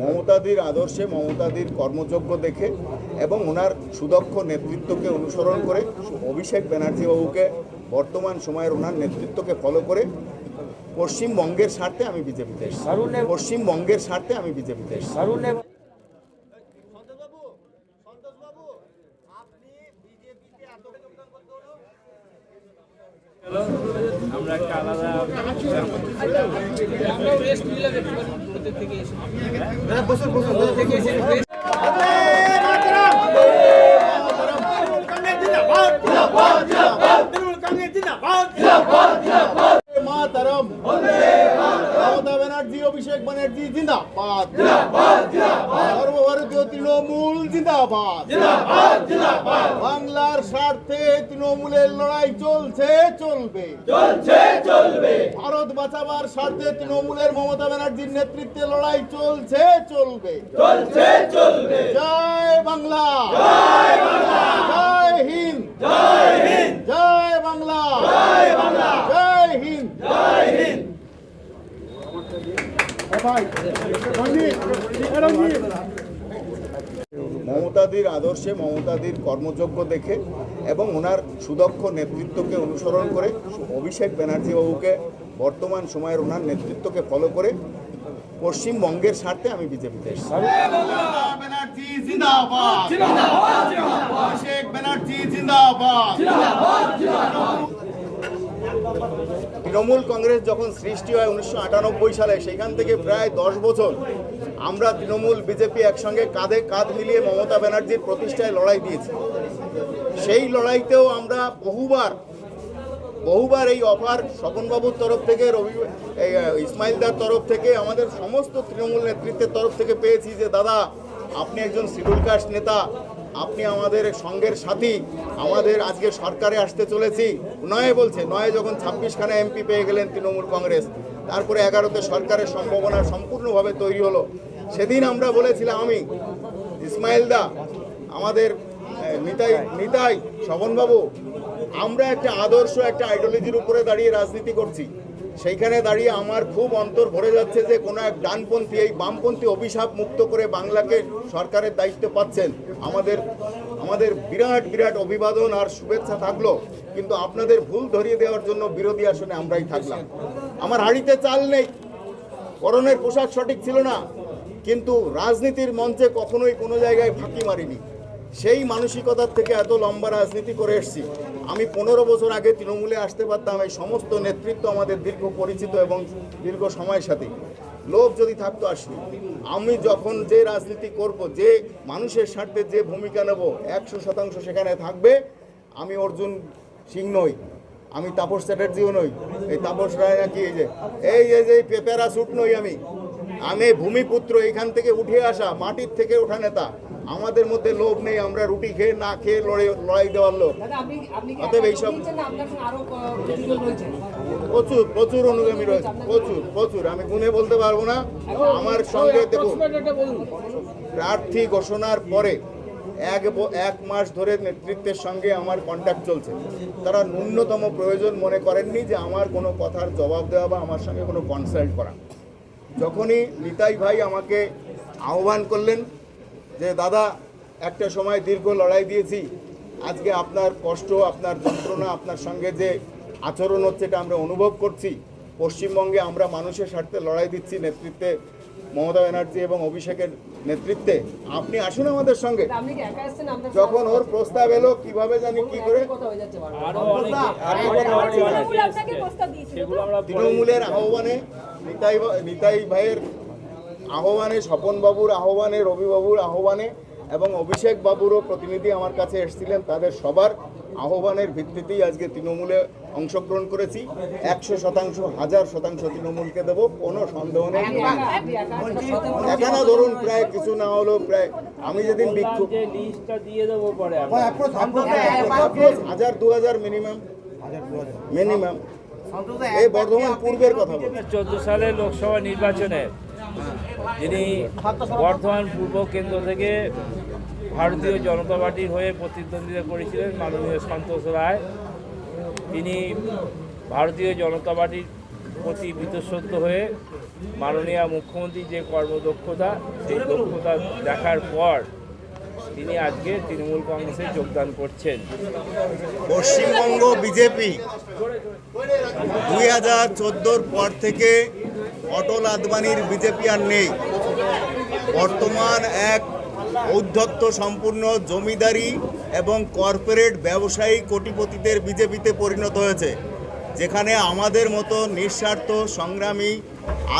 মমতাদির আদর্শে মমতাদির কর্মযোগ্য দেখে এবং ওনার সুদক্ষ নেতৃত্বকে অনুসরণ করে অভিষেক ব্যানার্জিবাবুকে বর্তমান সময়ের ওনার নেতৃত্বকে ফলো করে পশ্চিমবঙ্গের স্বার্থে আমি বিজেপিতে পশ্চিমবঙ্গের স্বার্থে আমি বিজেপিতে আমরা একটা আলাদা আমরাও রেস্ট নিলাম একটু ওদের থেকে এসে ওদের থেকে এসে rest মাতরম মমতা ব্যানার্জি অভিষেক ব্যানার্জি জিন্দাবাদ। সর্বভারতীয় তৃণমূল জিন্দাবাদ। বাংলার স্বার্থে তৃণমূলের লড়াই চলছে চলবে। চলছে চলবে। ভারত বাঁচাবার স্বার্থে তৃণমূলের মমতা ব্যানার্জির নেতৃত্বে লড়াই চলছে চলবে। চলছে চলবে। জয় বাংলা। জয় বাংলা। জয় হিন্দ। জয় হিন্দ। জয় বাংলা জয় হিন্দ জয় হিন্দ মমতাদির আদর্শে মমতাদির কর্মযোগ্য দেখে এবং ওনার সুদক্ষ নেতৃত্বকে অনুসরণ করে অভিষেক ব্যানার্জি বাবুকে বর্তমান সময়ের ওনার নেতৃত্বকে ফলো করে পশ্চিমবঙ্গের স্বার্থে আমি বিজেপিতে এসেছি ব্যানার্জি জিন্দাবাদ অভিষেক ব্যানার্জি জিন্দাবাদ তৃণমূল কংগ্রেস যখন সৃষ্টি হয় উনিশশো আটানব্বই সালে, সেখান থেকে প্রায় দশ বছর আমরা তৃণমূল, বিজেপি একসঙ্গে কাঁধে কাঁধ মিলিয়ে মমতা ব্যানার্জির প্রতিষ্ঠায় লড়াই দিয়েছি। সেই লড়াইতেও আমরা বহুবার বহুবার এই অফার স্বপনবাবুর তরফ থেকে, রবি ইসমাইলদার তরফ থেকে, আমাদের সমস্ত তৃণমূল নেতৃত্বের তরফ থেকে পেয়েছি যে, দাদা, আপনি একজন শিডিউল কাস্ট নেতা আপনি আমাদের সঙ্গের সাথী, আমাদের আজকে সরকারে আসতে চলেছি। নয় বলছে, নয় যখন ছাব্বিশখানা এমপি পেয়ে গেলেন তৃণমূল কংগ্রেস। তারপরে এগারোতে সরকারের সম্ভাবনা সম্পূর্ণভাবে তৈরি হলো। সেদিন আমরা বলেছিলাম আমি, ইসমাইল দা, আমাদের নিতাই নিতাই শবনবাবু আমরা একটা আদর্শ, একটা আইডিওলজির উপরে দাঁড়িয়ে রাজনীতি করছি। সেইখানে দাঁড়িয়ে আমার খুব অন্তর ভরে যাচ্ছে যে কোনো এক ডানপন্থী, এই বামপন্থী অভিশাপ মুক্ত করে বাংলাকে সরকারের দায়িত্ব পাচ্ছেন। আমাদের আমাদের বিরাট বিরাট অভিবাদন আর শুভেচ্ছা থাকল, কিন্তু আপনাদের ভুল ধরিয়ে দেওয়ার জন্য বিরোধী আসনে আমরাই থাকলাম। আমার হাড়িতে চাল নেই করণের পোশাক সঠিক ছিল না, কিন্তু রাজনীতির মঞ্চে কখনোই কোনো জায়গায় ফাঁকি মারিনি। সেই মানসিকতার থেকে এত লম্বা রাজনীতি করে এসেছি। আমি পনেরো বছর আগে তৃণমূলে আসতে পারতাম এই সমস্ত নেতৃত্ব আমাদের দীর্ঘ পরিচিত এবং দীর্ঘ সময়ের সাথে। লোভ যদি থাকতো আসনি আমি যখন যে রাজনীতি করব, যে মানুষের স্বার্থে যে ভূমিকা নেব, একশো শতাংশ সেখানে থাকবে। আমি অর্জুন সিং নই। আমি তাপস চ্যাটার্জিও নই। এই তাপস রায় নাকি এই যে এই যে যে পেপেরা স্যুট নই আমি। আমি ভূমিপুত্র এখান থেকে উঠে আসা, মাটির থেকে ওঠা নেতা। আমাদের মধ্যে লোভ নেই আমরা রুটি খেয়ে না খেয়ে লড়াই লড়াই দেওয়ার লোক অতএব এইসব- প্রচুর প্রচুর অনুগামী রয়েছে প্রচুর প্রচুর আমি গুনে বলতে পারব না। আমার সঙ্গে দেখুন প্রার্থী ঘোষণার পরে এক এক মাস ধরে নেতৃত্বের সঙ্গে আমার কন্ট্যাক্ট চলছে। তারা ন্যূনতম প্রয়োজন মনে করেননি যে আমার কোনো কথার জবাব দেওয়া বা আমার সঙ্গে কোনো কনসাল্ট করা। যখনই নিতাই ভাই আমাকে আহ্বান করলেন যে দাদা একটা সময় দীর্ঘ লড়াই দিয়েছি। আজকে আপনার কষ্ট আপনার যন্ত্রণা আপনার সঙ্গে যে আচরণ হচ্ছে এটা আমরা অনুভব করছি। পশ্চিমবঙ্গে আমরা মানুষের স্বার্থে লড়াই দিচ্ছি নেতৃত্বে মমতা ব্যানার্জি এবং অভিষেকের নেতৃত্বে। আপনি আসুন আমাদের সঙ্গে। আপনি কি একা এসেছেন আপনার যখন ওর প্রস্তাব এলো কীভাবে জানি কি করে? তৃণমূলের আহ্বানে নিতাই নিতাই ভাইয়ের আহ্বানে স্বপন বাবুর আহ্বানে রবিবাবুর আহ্বানে এবং অভিষেক বাবুরও প্রতিনিধি আমার কাছে এসেছিলেন। তাদের সবার আহ্বানের ভিত্তিতেই আজকে তৃণমূলে অংশগ্রহণ করেছি। একশো শতাংশ হাজার শতাংশ তৃণমূলকে দেবো কোনো সন্দেহ নেই। এখানে ধরুন প্রায় কিছু না হলেও প্রায় আমি যেদিন বিক্ষোভ যে লিস্টটা দিয়ে দেবো পরে আমরা Approx হাজার দু হাজার মিনিমাম মিনিমাম এই বর্ধমান পূর্বের কথা বলছি চোদ্দ সালের লোকসভা নির্বাচনে যিনি বর্ধমান পূর্ব কেন্দ্র থেকে ভারতীয় জনতা পার্টির হয়ে প্রতিদ্বন্দ্বিতা করেছিলেন মাননীয় সন্তোষ রায়। তিনি ভারতীয় জনতা পার্টির প্রতি বীতশ্রদ্ধ হয়ে মাননীয় মুখ্যমন্ত্রী যে কর্মদক্ষতা, সেই দক্ষতা দেখার পর তিনি আজকে তৃণমূল কংগ্রেসে যোগদান করছেন। পশ্চিমবঙ্গ বিজেপি দুই হাজার পর থেকে অটল আদবানির বিজেপি আর নেই। বর্তমান এক ঔদ্ধত্য সম্পূর্ণ জমিদারি এবং কর্পোরেট ব্যবসায়ী কোটিপতিদের বিজেপিতে পরিণত হয়েছে, যেখানে আমাদের মতো নিঃস্বার্থ, সংগ্রামী,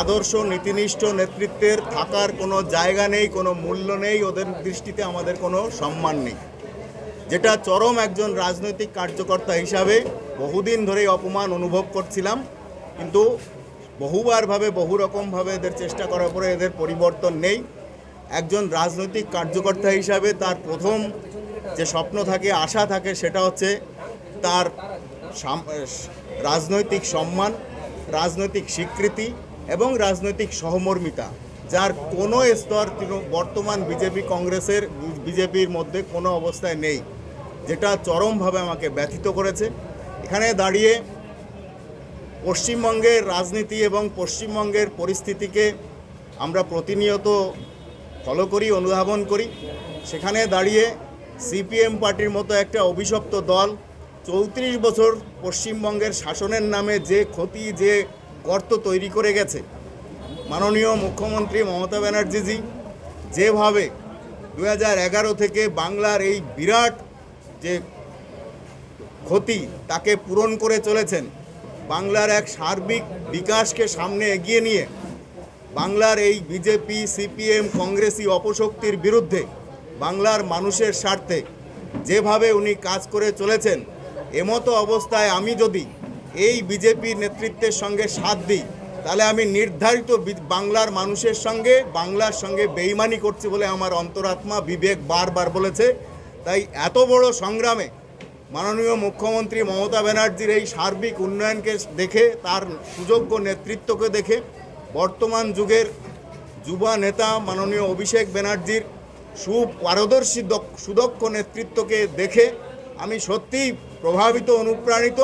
আদর্শ, নীতিনিষ্ঠ নেতৃত্বের থাকার কোনো জায়গা নেই, কোনো মূল্য নেই, ওদের দৃষ্টিতে আমাদের কোনো সম্মান নেই। যেটা চরম একজন রাজনৈতিক কার্যকর্তা হিসাবে বহুদিন ধরেই অপমান অনুভব করছিলাম, কিন্তু বহুবারভাবে বহু রকমভাবে এদের চেষ্টা করার পরে এদের পরিবর্তন নেই। একজন রাজনৈতিক কার্যকর্তা হিসাবে তার প্রথম যে স্বপ্ন থাকে, আশা থাকে, সেটা হচ্ছে তার রাজনৈতিক সম্মান, রাজনৈতিক স্বীকৃতি এবং রাজনৈতিক সহমর্মিতা, যার কোনো স্তর বর্তমান বিজেপি কংগ্রেসের, বিজেপির মধ্যে কোনো অবস্থায় নেই, যেটা চরমভাবে আমাকে ব্যথিত করেছে। এখানে দাঁড়িয়ে পশ্চিমবঙ্গের রাজনীতি এবং পশ্চিমবঙ্গের পরিস্থিতিকে আমরা প্রতিনিয়ত ফলো করি, অনুধাবন করি। সেখানে দাঁড়িয়ে সিপিএম পার্টির মতো একটা অভিশপ্ত দল চৌত্রিশ বছর পশ্চিমবঙ্গের শাসনের নামে যে ক্ষতি, যে গর্ত তৈরি করে গেছে। মাননীয় মুখ্যমন্ত্রী মমতা ব্যানার্জিজি, যেভাবে দু থেকে বাংলার এই বিরাট যে ক্ষতি তাকে পূরণ করে চলেছেন বাংলার এক সার্বিক বিকাশকে সামনে এগিয়ে নিয়ে বাংলার এই বিজেপি, সিপিএম কংগ্রেসি অপশক্তির বিরুদ্ধে বাংলার মানুষের স্বার্থে যেভাবে উনি কাজ করে চলেছেন, এমতো অবস্থায় আমি যদি এই বিজেপি নেতৃত্বের সঙ্গে সাথ দিই, তাহলে আমি নির্ধারিত বাংলার মানুষের সঙ্গে, বাংলার সঙ্গে বেইমানি করছি বলে আমার অন্তরাত্মা বিবেক বারবার বলেছে। তাই এত বড় সংগ্রামে মাননীয় মুখ্যমন্ত্রী মমতা ব্যানার্জির এই সার্বিক উন্নয়নকে দেখে, তার সুযোগ্য নেতৃত্বকে দেখে, বর্তমান যুগের যুবা নেতা মাননীয় অভিষেক ব্যানার্জির সুপারদর্শী দক্ষ- সুদক্ষ নেতৃত্বকে দেখে আমি সত্যিই প্রভাবিত, অনুপ্রাণিত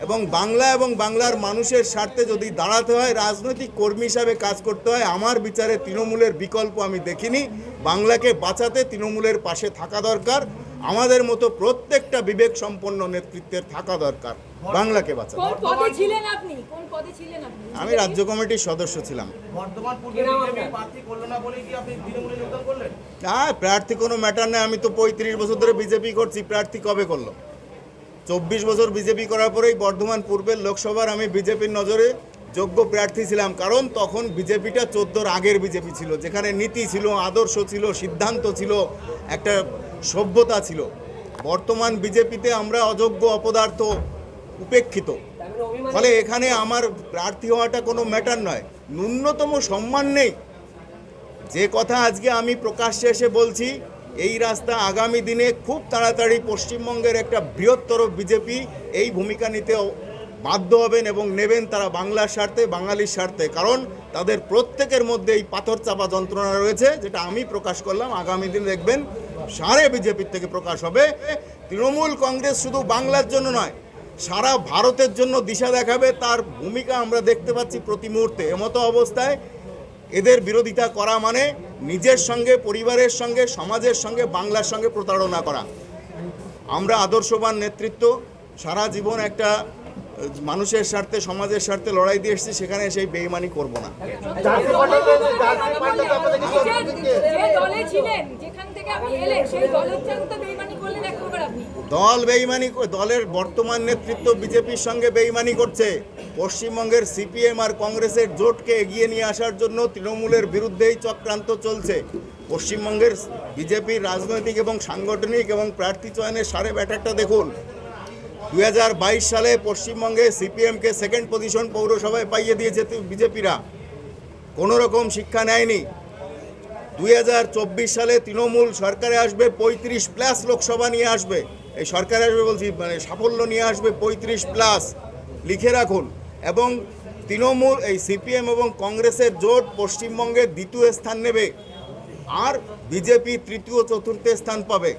এবং বাংলা এবং বাংলার মানুষের স্বার্থে যদি দাঁড়াতে হয়, রাজনৈতিক কর্মী হিসাবে কাজ করতে হয়, আমার বিচারে তৃণমূলের বিকল্প আমি দেখিনি। বাংলাকে বাঁচাতে তৃণমূলের পাশে থাকা দরকার। আমাদের মতো প্রত্যেকটা বিবেক সম্পন্ন নেতৃত্বের থাকা দরকার। বাংলাকে বাঁচাতে। কোন পদে ছিলেন আপনি? কোন পদে ছিলেন আপনি? আমি রাজ্য কমিটির সদস্য ছিলাম। বর্তমান পূর্বে বিজেপি প্রার্থী করল না বলে কি আপনি তৃণমূলে যোগদান করলেন? হ্যাঁ প্রার্থী কোনো ম্যাটার নেই। আমি তো পঁয়ত্রিশ বছর ধরে বিজেপি করছি। প্রার্থী কবে করল? চব্বিশ বছর বিজেপি করার পরেই বর্ধমান পূর্বের লোকসভার আমি বিজেপির নজরে যোগ্য প্রার্থী ছিলাম। কারণ তখন বিজেপিটা চোদ্দোর আগের বিজেপি ছিল যেখানে নীতি ছিল আদর্শ ছিল সিদ্ধান্ত ছিল একটা সভ্যতা ছিল। বর্তমান বিজেপিতে আমরা অযোগ্য অপদার্থ উপেক্ষিত। ফলে এখানে আমার প্রার্থী হওয়াটা কোনো ম্যাটার নয়। ন্যূনতম সম্মান নেই। যে কথা আজকে আমি প্রকাশ্যে এসে বলছি, এই রাস্তা আগামী দিনে খুব তাড়াতাড়ি পশ্চিমবঙ্গের একটা বৃহত্তর বিজেপি এই ভূমিকা নিতে বাধ্য হবেন এবং নেবেন তারা বাংলার স্বার্থে, বাঙালির স্বার্থে। কারণ তাদের প্রত্যেকের মধ্যে এই পাথর চাপা যন্ত্রণা রয়েছে, যেটা আমি প্রকাশ করলাম। আগামী দিন দেখবেন সারে বিজেপির থেকে প্রকাশ হবে। তৃণমূল কংগ্রেস শুধু বাংলার জন্য নয় সারা ভারতের জন্য দিশা দেখাবে। তার ভূমিকা আমরা দেখতে পাচ্ছি প্রতি মুহূর্তে। এমতো অবস্থায় এদের বিরোধিতা করা মানে নিজের সঙ্গে পরিবারের সঙ্গে সমাজের সঙ্গে বাংলার সঙ্গে প্রতারণা করা। আমরা আদর্শবান নেতৃত্ব সারা জীবন একটা মানুষের স্বার্থে সমাজের স্বার্থে লড়াই দিয়ে এসেছি সেখানে সেই বেইমানি করব না। দলে বেইমানি দলের বর্তমান নেতৃত্ব বিজেপির সঙ্গে বেইমানি করছে। পশ্চিমবঙ্গের সিপিএম আর কংগ্রেসের জোটকে এগিয়ে নিয়ে আসার জন্য তৃণমূলের বিরুদ্ধেই চক্রান্ত চলছে। পশ্চিমবঙ্গের বিজেপির রাজনৈতিক এবং সাংগঠনিক এবং প্রার্থী চয়নের সারে ব্যাটারটা দেখুন। দু হাজার বাইশ সালে পশ্চিমবঙ্গে সিপিএমকে সেকেন্ড পজিশন পৌরসভায় পাইয়ে দিয়েছে বিজেপিরা। কোনো রকম শিক্ষা নেয়নি। দুই হাজার চব্বিশ সালে তৃণমূল সরকারে আসবে, পঁয়ত্রিশ প্লাস লোকসভা নিয়ে আসবে। এই সরকারে আসবে বলছি মানে সাফল্য নিয়ে আসবে পঁয়ত্রিশ প্লাস লিখে রাখুন। এবং তৃণমূল, এই সিপিএম এবং কংগ্রেসের জোট পশ্চিমবঙ্গে দ্বিতীয় স্থান নেবে আর বিজেপি তৃতীয়, চতুর্থ স্থান পাবে।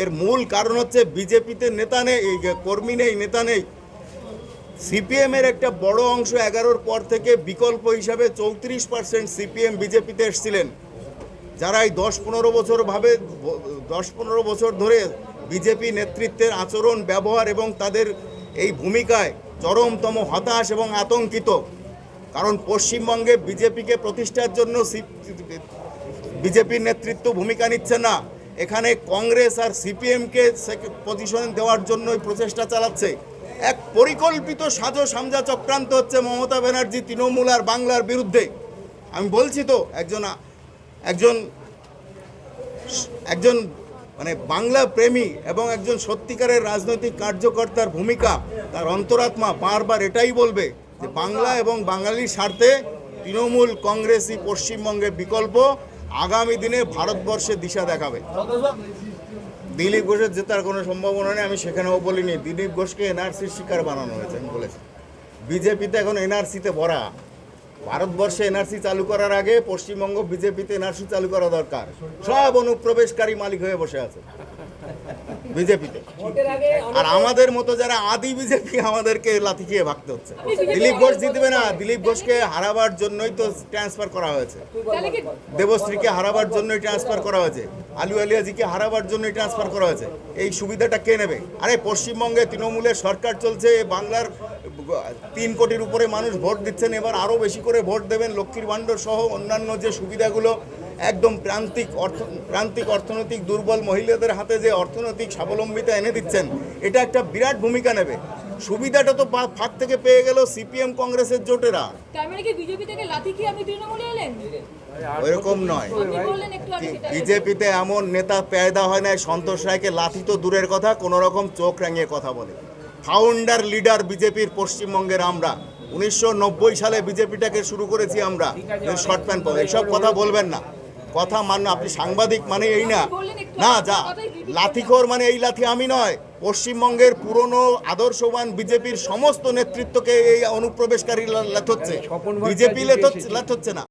এর মূল কারণ হচ্ছে বিজেপিতে নেতা নেই কর্মী নেই, নেতা নেই। সিপিএমের একটা বড় অংশ এগারোর পর থেকে বিকল্প হিসাবে চৌত্রিশ পার্সেন্ট সিপিএম বিজেপিতে এসেছিলেন। যারা এই দশ পনেরো বছর ভাবে, দশ পনেরো বছর ধরে বিজেপি নেতৃত্বের আচরণ, ব্যবহার এবং তাদের এই ভূমিকায় চরমতম হতাশ এবং আতঙ্কিত। কারণ পশ্চিমবঙ্গে বিজেপিকে প্রতিষ্ঠার জন্য বিজেপির নেতৃত্ব ভূমিকা নিচ্ছে না। এখানে কংগ্রেস আর সিপিএমকে পজিশন দেওয়ার জন্যই প্রচেষ্টা চালাচ্ছে। এক পরিকল্পিত সাজো সামজা চক্রান্ত হচ্ছে মমতা ব্যানার্জি, তৃণমূল আর বাংলার বিরুদ্ধে। আমি বলছি তো, একজন একজন একজন মানে বাংলা প্রেমী এবং একজন সত্যিকারের রাজনৈতিক কার্যকর্তার ভূমিকা, তার অন্তরাত্মা বারবার এটাই বলবে যে বাংলা এবং বাঙালির স্বার্থে তৃণমূল কংগ্রেসই পশ্চিমবঙ্গের বিকল্প। আগামী দিনে ভারতবর্ষে দিশা দেখাবে। দিলীপ ঘোষের জেতার কোনো সম্ভাবনা নেই, আমি সেখানেও বলিনি। দিলীপ ঘোষকে এনআরসির শিকার বানানো হয়েছে, আমি বলেছি। বিজেপিতে এখন এনআরসিতে ভরা। ভারতবর্ষে এনআরসি চালু করার আগে পশ্চিমবঙ্গ বিজেপিতে এনআরসি চালু করা দরকার। সব অনুপ্রবেশকারী মালিক হয়ে বসে আছে বিজেপিতে। আর আমাদের মতো যারা আদি বিজেপি, আমাদেরকে লাথি খেয়ে ভাগতে হচ্ছে। দিলীপ ঘোষ জিতবে না, দিলীপ ঘোষকে হারাবার জন্যই তো ট্রান্সফার করা হয়েছে। দেবশ্রীকে হারাবার জন্যই ট্রান্সফার করা হয়েছে। আলু আলিয়াজিকে হারাবার জন্যই ট্রান্সফার করা হয়েছে। এই সুবিধাটা কে নেবে? আরে পশ্চিমবঙ্গে তৃণমূলের সরকার চলছে, বাংলার তিন কোটির উপরে মানুষ ভোট দিচ্ছেন এবার আরও বেশি করে ভোট দেবেন লক্ষ্মীর ভাণ্ডার সহ অন্যান্য যে সুবিধাগুলো একদম প্রান্তিক অর্থ প্রান্তিক অর্থনৈতিক দুর্বল মহিলাদের হাতে যে অর্থনৈতিক স্বাবলম্বিতা এনে দিচ্ছেন এটা একটা বিরাট ভূমিকা নেবে। সুবিধাটা তো ফাঁক থেকে পেয়ে গেল সিপিএম কংগ্রেসের জোটেরা। ওইরকম নয়। বিজেপিতে এমন নেতা পেয়দা হয় না সন্তোষ রায়কে লাথি তো দূরের কথা কোনো রকম চোখ রাঙিয়ে কথা বলে। ফাউন্ডার লিডার বিজেপির পশ্চিমবঙ্গের আমরা। উনিশশো নব্বই সালে বিজেপিটাকে শুরু করেছি আমরা। শর্ট প্যান্ট পরে এইসব কথা বলবেন না। কথা মান আপনি সাংবাদিক মানে এই না। না যা। লাথিখোর মানে এই লাথি আমি নয়। পশ্চিমবঙ্গের পুরনো আদর্শবান বিজেপির সমস্ত নেতৃত্বকে এই অনুপ্রবেশকারী লাথ হচ্ছে। বিজেপি লেথ হচ্ছে না।